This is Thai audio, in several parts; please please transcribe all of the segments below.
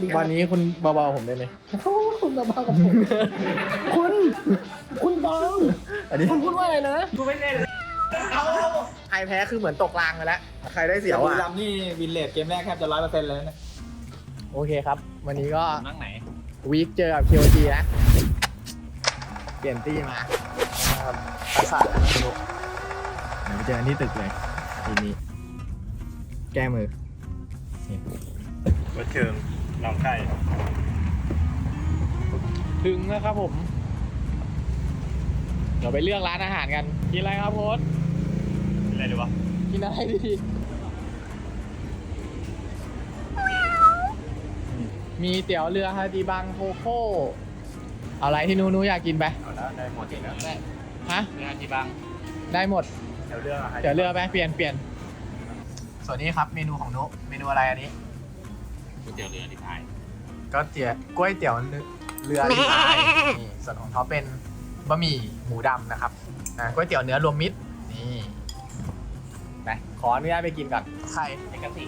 วัสดีควัรับนนี้คุณเบาๆผมได้ไหมโอ้คุณมาบ้ากับผม คุณ คุณบองอันนี้คุณพูดว่าอะไรนะใครแพ้คือเหมือนตกรางไปแล้ว ใครได้เสียวบุรีอะรัมย์นี่วินเลทเกมแรกแทบจะร้อยเปอร์เซ็นต์เลยนะโอเคครับ วันนี้ก็นั่งไหน วีคเจอกับ KOG นะเปลี่ยนตี้มาครับประสาทแล้วนะคุณลูกเดี๋ยวไปเจอกันที่ตึกเลยทีนี้ แก้มือ วัดเชิง หนองไข่ถึงนะครับผม เดี๋ยวไปเลือกร้านอาหารกัน กินอะไรครับโพสอะไรดีวะ กินอะไรดีมีเตี๋ยวเรือฮาจิบังโคโค่เอาอะไรที่นูนูอยากกินไปเอาแล้วได้หมดอีกแล้วฮะเรือที่บังได้หมดเดี๋ยวเรืออะไรเดี๋ยวเรือไปเปลี่ยนเปลี่ยนส่วนนี้ครับเมนูของนุเมนูอะไรอันนี้ก๋ วยเตี๋ยวเรือที่ท้ายก็เตี๋ยวก๋วยเตี๋ยวเรือที่ท้ายนี่ส่วนของเขาเป็นบะหมี่หมูดำนะครับอ่าก๋วยเตี๋ยวเนื้อรวมมิตรนี่ไปขออนุญาตไปกินก่อนใครเอกสิ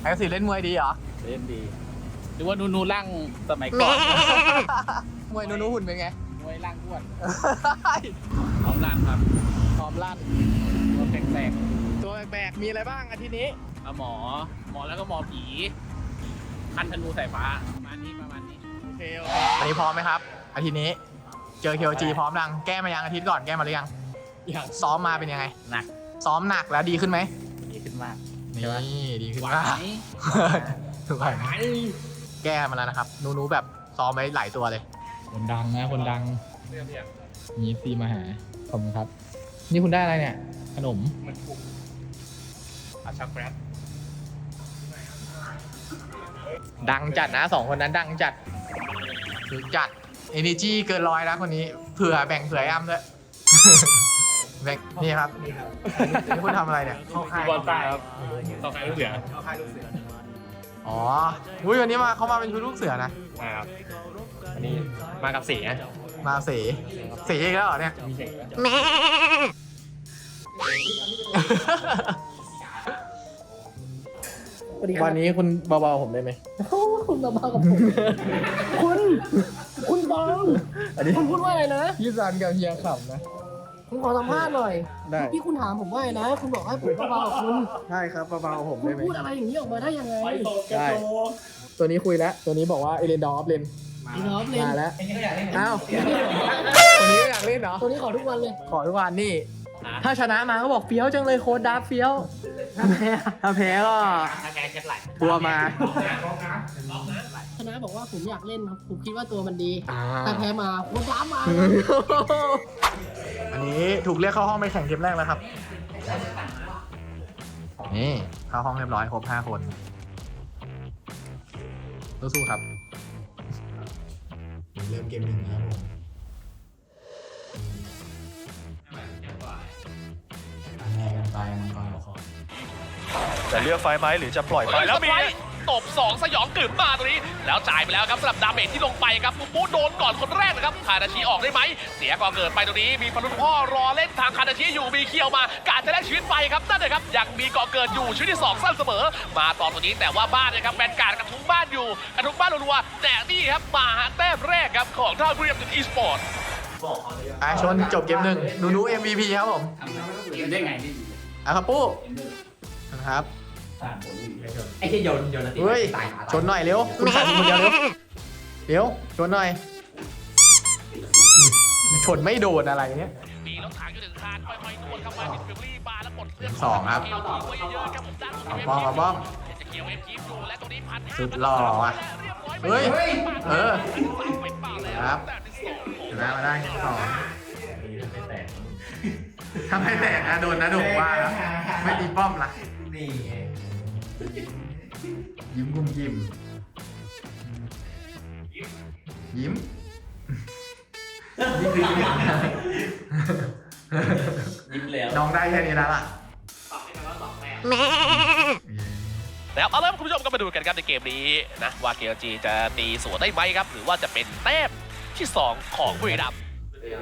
ไอ้กสิเล่นมวยดีเหรอ เล่นดีหรือว่านูนูร่างสมัยก่อนมวยนูนูหุ่นเป็นไง มวยร่างอ้วนพร้อมร่างครับพร้อมลั่นตัวแตกตัวแบกๆมีอะไรบ้างอาทิตย์นี้ ๆเอาหมอ หมอแล้วก็หมอผี คันธนูสายฟ้าประมาณนี้ประมาณนี้โอเคโอเคอันนี้พร้อมไหมครับ อาทิตย์นี้เจอ KOG พร้อมยังแก้มายังอาทิตย์ก่อนแก้มาหรือยังอย่างซ้อมมาเป็นยังไง หนักซ้อมหนักแล้วดีขึ้นไหมดีขึ้นมาก นี่ดีขึ้นไหวมากถูกไหมไหวแก้มาแล้วนะครับนูนูแบบซ้อมไว้หลายตัวเลย คนดังนะคนดังเรื่องอย่างมีซีมาหาขอบคุณครับ นี่คุณได้อะไรเนี่ย ขนมมันปุกอาชักแฟรดั งจัดนะสองคนนั้นดังจัดสุดจัด energy เกินร้อยแล้วคนนี้เผื่อแบ่งเผื่อไอ้อ้ำด้วยแบ่งนี่ครับนี่คุณทำอะไรเนี่ยบอลใต้ครับต้องการลูกเสืออ๋ออุ้ยวันนี้มาเขามาเป็นชุดลูกเสือนะมาครับอันนี้มากับสีนะมาสีสีอีกแล้วเหรอเนี่ยมี สีสวัสดีครับวันนี้คุณเบาๆผมได้ไหม โอ้คุณมาบ้ากับผม คุณ คุณบองอันนี้ คุณพูดว่าอะไรนะ พี่ซันกับเฮียขำนะ ผมขอสัมภาษณ์หน่อยได้ ที่คุณถามผมว่าอะไรนะ คุณบอกให้ผมเบาๆกับคุณ ใช่ครับเบาๆผมคุณได้ไหม พูดอะไรอย่างนี้ออกมาได้ยังไงได้ ตัวนี้คุยแล้ว ตัวนี้บอกว่าเอเลนดอฟเลนอีน้องเล่นมาแล้วอ้าวตัวนี้ก็อยากเล่นเหรอ ตัวนี้ขอทุกวันเลย ขอทุกวันนี่ ถ้าชนะมาก็บอกเฟี้ยวจังเลยโค้ดดับเฟี้ยว ถ้าแพ้ถ้าแพ้ก็ ถ้าแกเช็ดไหลกลัวมาชนะบอกว่าผมอยากเล่นครับผมคิดว่าตัวมันดีอ่า แต่แพ้มาโคตรด้ามาอันนี้ถูกเรียกเข้าห้องไปแข่งเกมแรกแล้วครับ นี่เข้าห้องเรียบร้อยครบห้าคนสู้ๆครับ เริ่มเกมหนึ่งแล้วผม มังกรหัวคอจะเลือกไฟไหมหรือจะปล่อยไฟแล้วมีตบ2 สยองกลืบมาตรงนี้ แล้วจ่ายไปแล้วครับสำหรับดาเมจที่ลงไปครับมูมูโดนก่อนคนแรกนะครับคานาชิออกได้ไหม เสียก่อนเกิดไปตรงนี้มีพลุนพ่อรอเล่นทางคานาชิอยู่มีเคียวมาการจะแลกชีวิตไปครับนั่นเลยครับยังมีก่อเกิดอยู่ชีวิตที่2สั้นเสมอ มาต่อตรงนี้แต่ว่าบ้านนะครับแบนการกระทุ้งบ้านอยู่กระทุ้งบ้านรัวๆแต่นี่ครับมาหาแต้มแรกครับของท่าบุรีรัมย์อีสปอร์ตอะชนจบเกมหนึ่งนูนู MVP ครับผมได้ไงนี่ อะครับปู้นะครับ ไอ้ที่โยนโยนเฮ้ยชนหน่อยเร็ว คุณขาดคนเดียวเร็ว เร็ว ชนหน่อย ชนไม่โดนอะไรเนี่ยมีรถถังอยู่หนึ่งคันค่อยๆนวดเข้ามาติดฟิลลี่บาร์แล้วกดเลือกสองครับเกี่ยวไว้เยอะๆครับผมดันเอาบ้องเอาบ้องจะเกี่ยวเอฟคีฟอยู่และตรงนี้พันสุดหล่อว่ะเฮ้ยเออ ครับ ชนะมาได้สอง ถ้าไม่แตกนะโดนนะโดนว่านะไม่ตีป้อมละยิ้มกุ้มยิ้มยิ้มนี่คือยิ้มยิ้มแล้วน้องได้แค่นี้แล้วล่ะแล้วเอาละคุณผู้ชมก็มาดูกันครับในเกมนี้นะว่าเกลจีจะตีสวนได้ไหมครับ หรือว่าจะเป็นแต้มที่ 2 ของบุรีรัมย์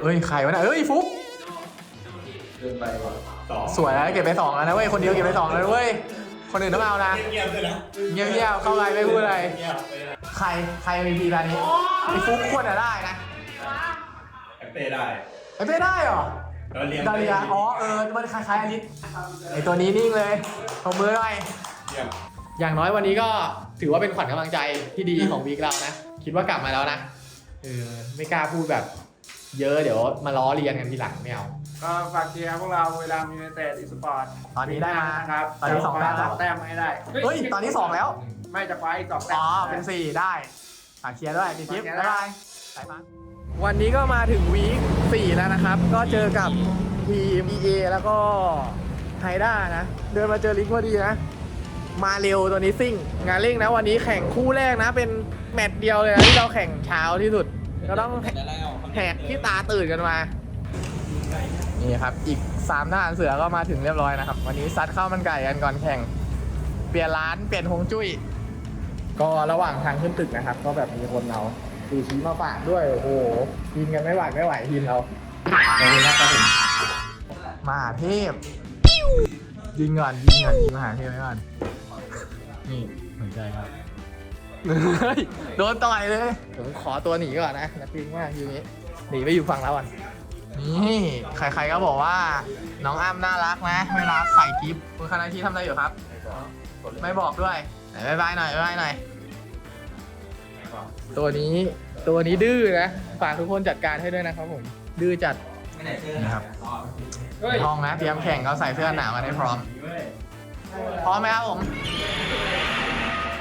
เอ้ยใครวะเนะเอ้ยฟุก สวยแล้วเก็บไปสองแล้วนะเว้ยคนเดียวเก็บไปสองแล้วนะเว้ยคนอื่นต้องเอานะ เงียบเลยนะเงียบๆเข้าไปไม่พูดอะไรใครใคร MVP แบบนี้ไอ้ฟุกควรจะได้นะเต้ได้ไอ้เป้ได้เหรอแล้วเลี้ยงดาเลียอ๋อเออมันคล้ายๆอลิสไอ้ตัวนี้นิ่งเลยขอมือหน่อย เยี่ยมอย่างน้อยวันนี้ก็ถือว่าเป็นขวัญกำลังใจที่ดีของวีคเรานะ คิดว่ากลับมาแล้วนะเออไม่กล้าพูดแบบ เยอะเดี๋ยวมาล้อเลียนกันทีหลังไม่เอา ก็ฝากเชียร์พวกเราเวลามีเนเต็ดอีสปอร์ตตอนนี้ได้มาครับตอนนี้สองแต้มแล้ว แต้มให้ได้ เฮ้ย ตอนนี้สองแล้ว ไม่จะคว้าอีกสองแต้ม อ๋อ เป็นสี่ได้ฝากเชียร์ด้วยมีคลิปฝากเชียร์บ๊ายด้วยบายสายฟ้าวันนี้ก็มาถึงวีคสี่แล้วนะครับ ก็เจอกับทีม EA แล้วก็ไฮด้านะ เดินมาเจอลิงก์พอดีนะ มาเร็วตัวนี้ซิ่ง งานเร่งนะวันนี้แข่งคู่แรกนะ เป็นแมตช์เดียวเลยนะที่เราแข่งเช้าที่สุด ก็ต้องแหกที่ตาตื่นกันมา นี่ครับ อีกสามทหารเสือก็มาถึงเรียบร้อยนะครับ วันนี้ซัดข้าวมันไก่กันก่อนแข่ง เปลี่ยนร้านเปลี่ยนฮวงจุ้ย ก็ระหว่างทางขึ้นตึกนะครับ ก็แบบมีคนเอาซูชิมาฝากด้วย โอ้โหกินกันไม่ไหวไม่ไหวทีมเราขอบคุณนะครับผมมหาเทพยิงก่อนยิงก่อนยิงมหาเทพไว้ก่อนนี่เหมือนใจครับเฮ้ยโดนต่อยเลย ผมขอตัวหนีก่อนนะนักปิงมากทีนี้ หนีไปอยู่ฝั่งเราก่อนนี่ใครๆก็บอกว่า น้องอ้ำน่ารักนะเวลาใส่กิฟต์คุณคณะที่ทำอะไรอยู่ครับ ไม่บอกด้วยไหนบายบายหน่อยบายบายหน่อย ตัวนี้ตัวนี้ดื้อนะฝากทุกคนจัดการให้ด้วยนะครับผมดื้อจัดนี่ครับห้องนะเตรียมแข่งก็ใส่เสื้อหนาวมาให้พร้อม พร้อมไหมครับผม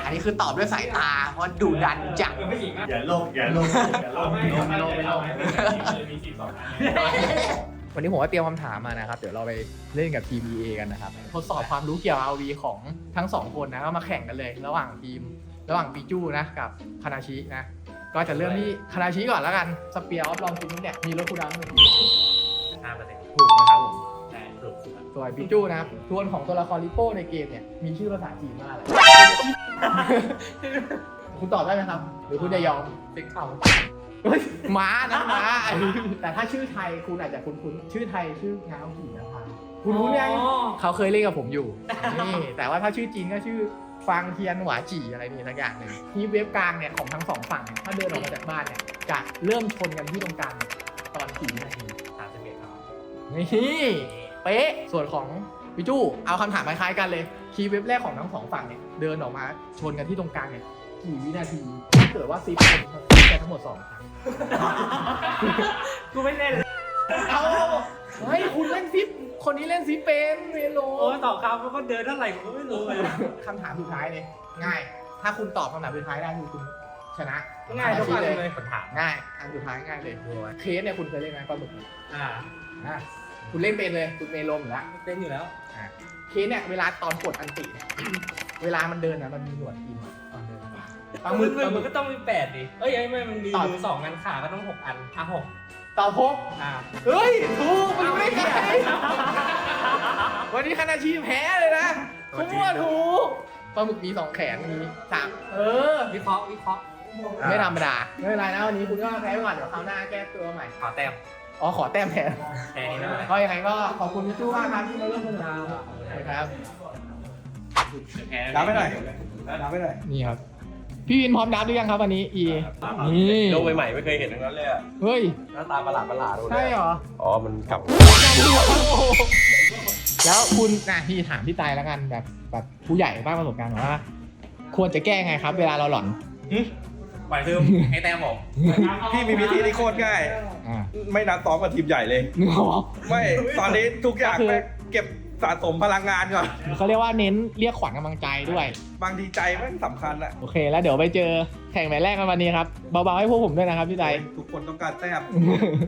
อันนี้คือตอบด้วยสายตา เพราะดุดันจัดอย่าโลกอย่าโลกอย่าโลกไม่ลงไม่ลงไม่ลงวันนี้ผมก็เตรียมคำถามมานะครับ เดี๋ยวเราไปเล่นกับทีม EA กันนะครับ ทดสอบความรู้เกี่ยวกับ RV ของทั้งสองคนนะก็มาแข่งกันเลย ระหว่างทีม ระหว่างปีจูนะกับคานาชินะ ก็จะเริ่มที่คานาชิก่อนแล้วกันสเปียร์ออฟลองจินเนี่ยมีรถคูลดาวน์หนึ่งทีห้าเปอร์เซ็นต์ถูกนะครับผมใช่ถูกสุดส่วนปีจูนะครับทวนของตัวละครลิโป้ในเกมเนี่ยมีชื่อภาษาจีนว่าอะไร คุณตอบได้ไหมครับ หรือคุณจะยอมติ๊กเข่าเฮ้ยม้านะม้าแต่ถ้าชื่อไทยคุณอาจจะคุ้นๆชื่อไทยชื่อง้าวขี่นะคะคุณรู้ยังเขาเคยเล่นกับผมอยู่นี่แต่ว่าถ้าชื่อจีนก็ชื่อฟางเทียนหวาจีอะไรนี่สักอย่างหนึ่งที่เว็บกลางเนี่ยของทั้งสองฝั่งเนี่ยถ้าเดินออกมาจากบ้านเนี่ยจะเริ่มชนกันที่ตรงกลางเนี่ยตอนกี่วินาทีสามสิบเอ็ดครับนี่เป๊ะส่วนของพี่จู้เอาคำถามคล้ายๆกันเลย คีย์เว็บแรกของทั้งสองฝั่งเนี่ยเดินออกมาชนกันที่ตรงกลางเนี่ยกี่วินาทีถ้าเกิดว่าซิปคนซิปกันทั้งหมดสองครั้งกูไม่เล่นเอาเฮ้ยคุณเล่นซิปคนนี้เล่นซิปเป็นเมโลโอ้ยต่อคำมันก็เดินเท่าไหร่กูก็ไม่รู้เลยคำถามสุดท้ายเลยง่าย ถ้าคุณตอบคำถามสุดท้ายได้คือคุณชนะง่ายทุกอันเลยคำถามง่ายอันสุดท้ายง่ายเลยเคสเนี่ยคุณเคยเล่นไหมปลาหมึกอ่าอะคุณเล่นเป็นเลยคุณเมโลอยู่แล้วเต้นอยู่แล้วอะ เคสเนี่ยเวลาตอนกดอันติเนี่ย เวลามันเดินนะมันมีหนวดกินตอนเดินปลาหมึกปลาหมึมันกก็ต้องมีแปดดิ เอ้ยไอ้ไม่มันมีต่อมือสองอันขาก็ต้องหกอันอะหกต่อพกอ่าเฮ้ยถูกมันไม่ได้ไงวันนี้คานาชิแพ้เลยนะคุณว่าถูกปลาหมึกมีสองแขนมีสามเออ วิเคราะห์วิเคราะห์ไม่ธรรมดาไม่เป็นไรนะวันนี้คุณก็แพ้ไปก่อนเดี๋ยวคราวหน้าแก้ตัวใหม่ ขอแต้ม อ๋อขอแต้มแทนแค่นี้นะก็ยังไงก็ขอบคุณพี่จู้มากครับที่มาร่วมสนุกนะครับดับไปหน่อยดับไปหน่อยนี่ครับ พี่วินพร้อมดับหรือยังครับวันนี้อีนี่โลกใหม่ๆไม่เคยเห็นทั้งนั้นเลยอะเฮ้ยหน้าตาประหลาดประหลาดดูใช่เหรออ๋อมันกลับแล้วคุณนะพี่ถามพี่ตายแล้วกันแบบแบบผู้ใหญ่บ้างประสบการณ์ว่า ควรจะแก้ไงครับ เวลาเราหลอนปล่อยเพิ่มให้แต้มผมพี่มีวิธีที่โคตรง่าย อ่า ไม่นัดซ้อมกับทีมใหญ่เลย นึกออกไม่ตอนนี้ทุกอย่างก็คือไปเก็บสะสมพลังงานก่อน เขาเรียกว่าเน้นเรียกขวัญกำลังใจด้วยบางทีใจแม่งสำคัญอะโอเคแล้วเดี๋ยวไปเจอแข่งแมตช์แรกกันวันนี้ครับเบาๆให้พวกผมด้วยนะครับพี่ไต ทุกคนต้องการแต้ม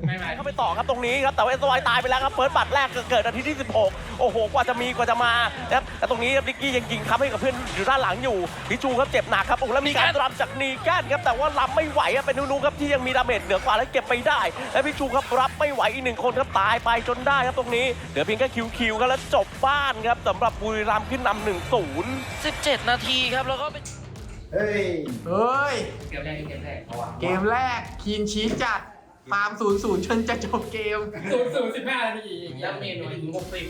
ไม่ไม่เข้าไปต่อครับตรงนี้ครับแต่ว่าเอสวายตายไปแล้วครับเฟิร์สบัตรแรกเกิดนาทีที่ 16 โอ้โห กว่าจะมีกว่าจะมานะครับแต่ตรงนี้ลิกกี้ยังยิงครับให้กับเพื่อนอยู่ด้านหลังอยู่พิจูครับเจ็บหนักครับโอ้โหแล้วมีการรำจากนีแกนครับแต่ว่ารับไม่ไหวอะเป็นนูนูครับที่ยังมีดาเมจเหนือกว่าและเก็บไปได้ และพิจูครับรับไม่ไหวอีกหนึ่งคนครับตายไปจนได้ครับตรงนี้เหลือเพียงแค่คิวคิวครับแล้วจบบ้านครับสำหรับบุรีรัมย์ขึ้นนำหนึ่งศูนย์ 17 นาทีครับแล้วก็เป็นเฮ้ยเกมแรกเกมแรกเพราะว่าเกมแรกคีนชีสจัดฟาร์มศูนย์ศูนย์จนจะจบเกม ศูนย์ศูนย์สิบห้านาทีอย่างเงี้ยเมนูถึงหกสิบ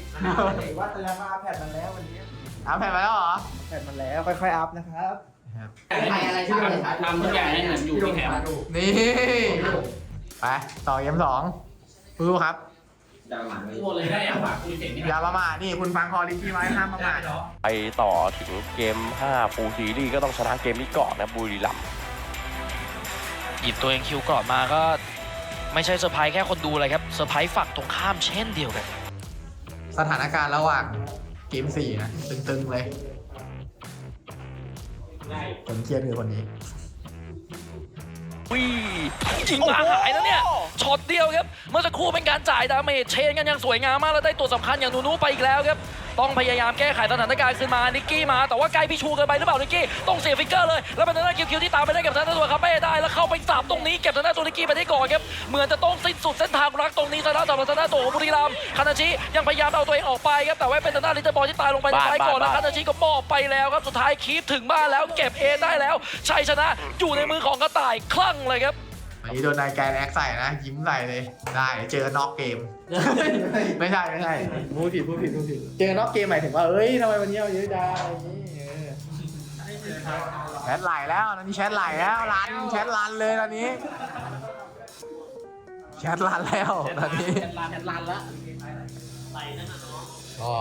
ว่าแต่ละมาแผ่นมันแล้ววันนี้เอาแผ่นมาแล้วเหรอแผ่นมันแล้วค่อยๆอัพนะครับอครับใครอะไรที่มันทำทุกอย่างให้เหมือนอยู่ที่แคมป์นี่ ไปต่อเกมสองรู้ครับ หมดเลยได้อยากฝากคุยเจ๋งนี่อย่าประมาทนี่คุณฟังคอลิที่ไว้ห้ามประมาท ไปต่อถึงเกม 5 ฟูลซีรีส์ก็ต้องชนะเกมนี้ก่อนนะบุรีรัมย์หยิบตัวเองคิวก่อนมาก็ไม่ใช่เซอร์ไพรส์แค่คนดูเลยครับเซอร์ไพรส์ฝั่งตรงข้ามเช่นเดียวกัน สถานการณ์ระหว่างเกมสี่นะ ตึง ๆ เลยผมเครียดคือคนนี้วิยิงมาหายแล้วเนี่ย ช็อตเดียวครับ เมื่อสักครู่เป็นการจ่ายดาเมจเชนกันอย่างสวยงามมากแล้วได้ตัวสำคัญอย่างนูนูไปอีกแล้วครับต้องพยายามแก้ไขสถานการณ์ขึ้นมานิกกี้มาแต่ว่าไกลพี่ชูเกินไปหรือเปล่านิกกี้ต้องเสียฟิกเกอร์เลยแล้วเป็นทางด้านคิวคิวที่ตามไปได้เก็บทางด้านตัวคาเป้ได้แล้วเข้าไปสับตรงนี้เก็บทางด้านตัวนิกกี้ไปได้ก่อนครับเหมือนจะต้องสิ้นสุดเส้นทางรักตรงนี้ทางด้านสำหรับทางด้านตัวของบุรีรัมย์คานาชิยังพยายามเอาตัวเองออกไปครับแต่ว่าเป็นทางด้านลิตเติ้ลบอลที่ตายลงไปในไฟก่อนแล้วคานาชิก็มอบไปแล้วครับสุดท้ายคีปถึงบ้านแล้วเก็บเอได้แล้วชัยชนะอยู่ในมือของกระต่ายคลั่งเลยครับ อันนี้โดนนายแกนแอคใส่นะ ยิ้มใส่เลย ได้เจอนอกเกม ไม่ใช่ไม่ใช่พูดผิดพูดผิดพูดผิดเจอนอกเกมหมายถึงว่าเอ้ยทำไมวันนี้เอาเยอะจังอะไรอย่างนี้เออแชทไหลแล้วตอนนี้แชทไหลแล้วรันแชทรันเลยตอนนี้แชทรันแล้วตอนนี้ลานลานละก็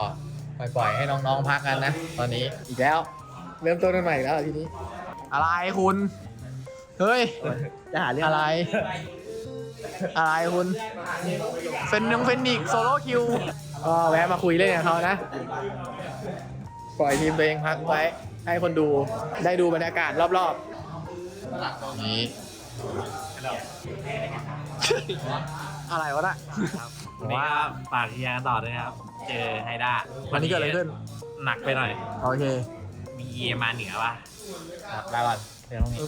ปล่อยๆให้น้องๆพักกันนะ ตอนนี้อีกแล้ว เริ่มต้นกันใหม่อีกแล้วเหรอทีนี้ อะไรคุณ เฮ้ย จะหาเรื่องอะไร อะไรคุณ เฟนนงเฟนนิกโซโล่คิวก็แวะมาคุยเล่นกับเขานะ ปล่อยทีมตัวเองพักไว้ ให้คนดูได้ดูบรรยากาศรอบๆนี้ อะไรวะน่ะวันนี้ก็ฝากทียกันต่อด้วยนะครับ เจอไฮด้าวันนี้เกิดอะไรขึ้น หนักไปหน่อย โอเค มีเอมาเหนือป่ะได้ก่อน เดี๋ยวตรงนี้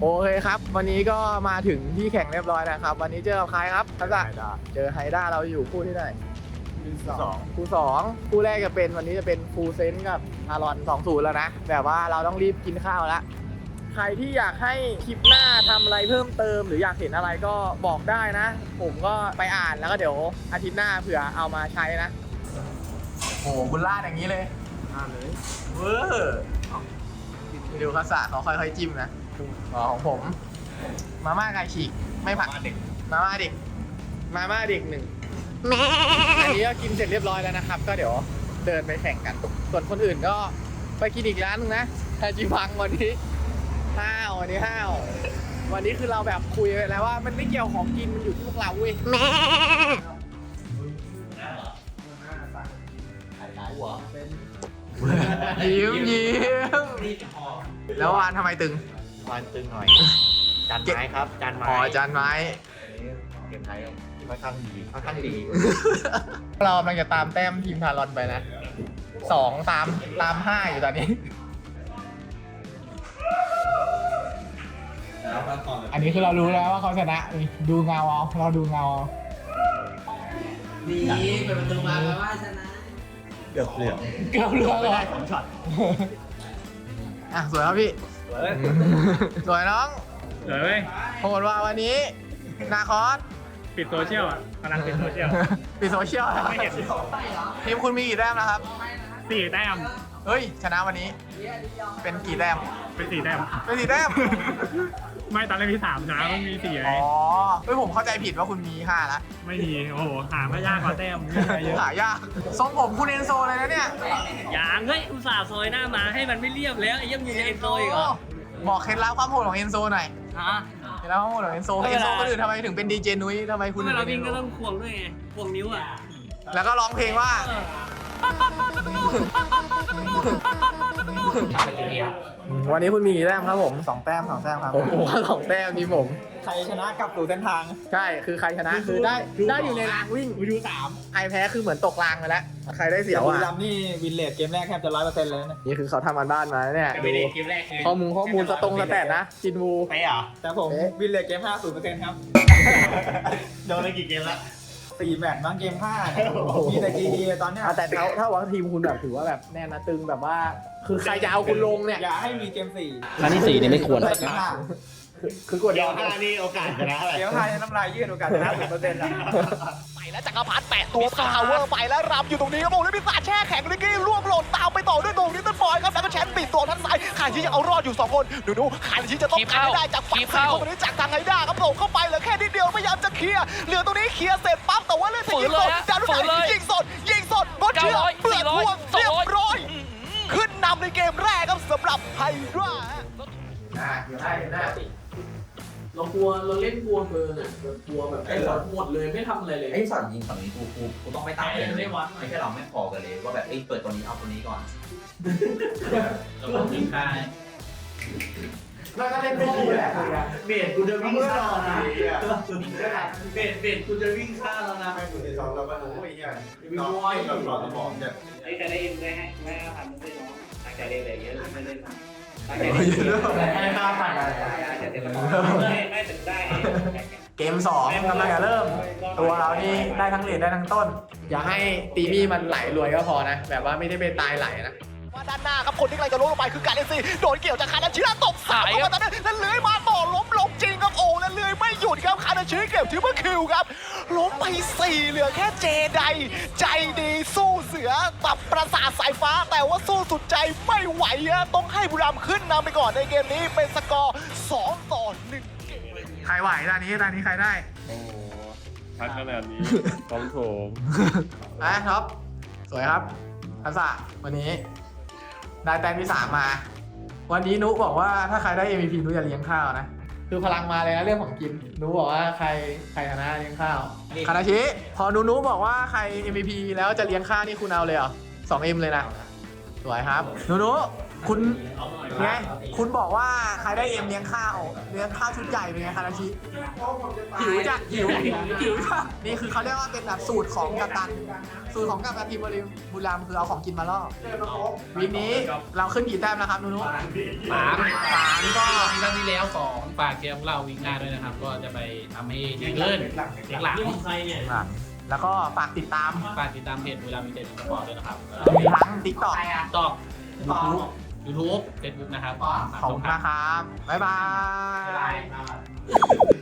โอเคครับ วันนี้ก็มาถึงที่แข่งเรียบร้อยนะครับ วันนี้เจอกับใครครับทักษะเจอไฮด้าเราอยู่คู่ที่ไหนสองคู่สองคู่แรกจะเป็นวันนี้จะเป็นฟูเซนกับอารอนสองศูนย์แล้วนะแบบว่าเราต้องรีบกินข้าวแล้วใครที่อยากให้คลิปหน้าทำอะไรเพิ่มเติม หรืออยากเห็นอะไรก็บอกได้นะ ผมก็ไปอ่านแล้วก็เดี๋ยวอาทิตย์หน้าเผื่อเอามาใช้นะโอ้คุณลาดอย่างนี้เลยลาดเลยเวอร์ไป ดูคัสสะเขาค่อยๆจิ้มนะอ๋อของผม มาม่าไก่ฉีกไม่ผัดมาม่าเด็ก มาม่าเด็กหนึ่งอันนี้ก็กินเสร็จเรียบร้อยแล้วนะครับ ก็เดี๋ยวเดินไปแข่งกัน ส่วนคนอื่นก็ไปกินอีกร้านหนึงนะทาจิพังวันนี้ห้าววันนี้ห้าววันนี้คือเราแบบคุยไปแล้วว่ามันไม่เกี่ยวของกินมันอยู่ที่พวกเราเว้ย ยิ้มยิ้มแล้ววานทำไมตึงวันตึงหน่อย จานไม้ครับ จานไม้อ๋อจานไม้เกมไทยค่อนข้างดีค่อนข้างดี เรากำลังจะตามแต้มทีมพารอนไปนะสองตามตามห้าอยู่ตอนนี้ อันนี้คือเรารู้แล้วว่าเขาชนะนี่ดูเงาเอาเราดูเงาเอาดีเปิดประตูมาแปลว่าชนะ เกือบเหลืองเกือบเรืองเลยอะสวยครับพี่ สวยน้องเฮ้ยโหดว่าวันนี้ นาคอสปิดโซเชียลอะกำลังปิดโซเชียลปิดโซเชียลนะครับไม่เห็นทีมคุณมีกี่แต้มนะครับ สี่แต้มเฮ้ยชนะวันนี้ เป็นกี่แต้มเป็นสี่แต้มเป็นสี่แต้ม ไม่ตอนแรกมีสามนะมันมีสี่ไงอ๋อเฮ้ยผมเข้าใจผิดว่าคุณมีห้าละไม่มีโอ้โหหาไม่ยากกว่าแต้มไม่ได้เยอะหายากทรงผมคุณเอนโซเลยนะเนี่ยอย่างเฮ้ยอุตส่าห์ซอยหน้ามาให้มันไม่เรียบแล้วไอ้เยี่ยมอยู่ในเอ็นโซอีกเหรอบอกเคล็ดลับความโหดของเอนโซหน่อยฮะเคล็ดลับความโหดของเอนโซเอนโซคนอื่นทำไมถึงเป็นดีเจนุ้ยทำไมคุณเวถึงลาเป็นวิ่งเอนก็โซต้องควงด้วยไงควงนิ้วอะแล้วก็ร้องเพลงว่า วันนี้คุณมีกี่แต้มครับผมสองแต้มสองแต้มครับผมว่าสองแต้มนี่ผม ใครชนะกลับสู่เส้นทาง ใช่คือใครชนะคือได้ได้อยู่ในรางวิ่งวิวสามใครแพ้คือเหมือนตกรางไปแล้วใครได้เสียวบุรีอะรัมย์นี่วินเลดเกมแรกแทบจะร้อยเปอร์เซ็นต์เลยนะนี่คือเขาทำมันบ้านมาเนี่ยไม่ได้เกมแรกคือข้อมูลข้อมูลสตรงสแตทนะจินวูไปเหรอแต่ผมเอ๊ะ วินเลดเกมห้าศูนย์เปอร์เซ็นต์ครับ โดนไปกี่เกมแล้ว สี่แมตช์บ้างเกมห้าเนี่ยมีแต่กีดีตอนเนี้ยอะแต่เขาถ้าว่าทีมคุณแบบถือว่าแบบแน่นนะตึงแบบว่า คือใครจะเอาคุณลงเนี่ย อย่าให้มีเกมสี่ครั้งที่สี่เนี่ยไม่ควร เกมห้า คือกดเดี๋เดียยววห้านี่โอกาสชนะเท่าไหร่เกมห้าเนี่ยน้ำลายยืดโอกาสชนะศูนย์เปอร์เซ็นต์ละไปแล้วจักรพัฒแปะตัวพาวเวอร์ไปแล้วรำอยู่ตรงนี้ครับผมแล้วมีสาแช่แข็งลิกกี้ล่วงหล่นตามไปต่อด้วยตรงนี้ต้นบอยครับแล้วก็แชมป์ปิดตัวทั้งซ้ายานที่ยังเอารอดอยู่สองคนหนูหนูคานที่จะต้องคีบการเข้าให้ได้จากฝั่งคีบซ้ายเข้าของมันนี้จากทางไฮด้าครับโผล่เข้าไปเหลือแค่นิดเดียวพยายามจะเคลียร์เหลือตรงนี้เคลียร์เสร็จปั๊บแต่ว่าเลือดจะยิงสดดารุณายิงสดยิงสดบดเชือกเปลือกพวงเรียบร้อยขึ้นนำในเกมแรกครับสำหรับไฮด้า อ่าเดี๋ยวได้เดี๋ยวได้เรากลัวเราเล่นกลัวเกินอะแบบกลัวแบบไอ้หมดหมดเลยไม่ทำอะไรเลยไอ้สอนยิงฝั่งนี้กูกูกูต้องไปตามเลยไม่วัดไม่ใช่เราไม่พอกันเลยว่าแบบเอ้ยเปิดตัวนี้เอาตัวนี้ก่อนเราต้องยิงค่ายแล้วก็เล่นไม่ดีแหละคุยกันเบสกูจะวิ่งฆ่านะเบสเบสกูจะวิ่งฆ่าแล้วนะไอ้ใครได้ยินได้ให้ไม่ห้าพันไม่ได้น้องตั้งใจเล่นอะไรเยอะไม่ได้ตั้ง ใจเยอะให้ห้าพันจะไม่ไม่ถึงได้เกมสองกำลังจะเริ่ม ตัวเรานี่ได้ทั้งเลดได้ทั้งต้น อย่าให้ตีมี่มันไหลรวยก็พอนะ แบบว่าไม่ได้ไปตายไหลนะ ว่าด้านหน้าครับคนที่กำลังจะล้มลงไปคือการเอซีโดนเกี่ยวจากคานาชิแล้วตบสามหายเข้าครัมาบตอนนั้นแล้วเลื้อยมาต่อล้มลงจริงครับโอ้แล้วเลื้อยไม่หยุดครับคานาชิเก็บถือว่าคิวครับล้มไปสี่เหลือแค่เจไดใจดีสู้เสือตับประสาทสายฟ้า แต่ว่าสู้สุดใจไม่ไหวอะต้องให้บุรีรัมย์ขึ้นนำไปก่อนในเกมนี้เป็นสกอร์2ต่อ1เกมใครไหวตอนนี้ตอนนี้ใครได้ชัดขนาดนี้ต้องโถมอะท็อปสวยครับทักษะวันนี้ ได้แต้มที่สามมา วันนี้นุบอกว่าถ้าใครได้ MVP นุจะเลี้ยงข้าวนะ คือพลังมาเลยนะเรื่องของกินนุบอกว่าใครใครชนะเลี้ยงข้าวคานาชิพอนุนุบอกว่าใคร MVP แล้วจะเลี้ยงข้าวนี่คุณเอาเลยเหรอสองเอ็มเลยนะ สวยครับ นุนุ คุณไงคุณบอกว่าใครได้เอ็มเลี้ยงข้าวเลี้ยงข้าวชุดใหญ่เป็นไงคานาชิหิวจัดหิวหิวจัดนี่คือเขาเรียกว่าเป็นแบบสูตรของกัปตัน สูตรของกัปตันทีมบุรีบุรีรัมย์คือเอาของกินมาล่อวีคนี้เราขึ้นกี่แต้มนะครับนุนุสามสามก็มีครั้งที่แล้วสองฝากเกมของเราวิ่งหน้าด้วยนะครับ ก็จะไปทำให้ดีขึ้นเสียงหลังใครเนี่ยแล้วก็ฝากติดตามฝากติดตามเพจบุรีรัมย์ยูไนเต็ดสปอร์ตด้วยนะครับมีทั้งทิกตอกตอกยูทูบยูทูบ เฟซบุ๊กนะครับขอบคุณนะครับ บ๊ายบาย บ๊ายบาย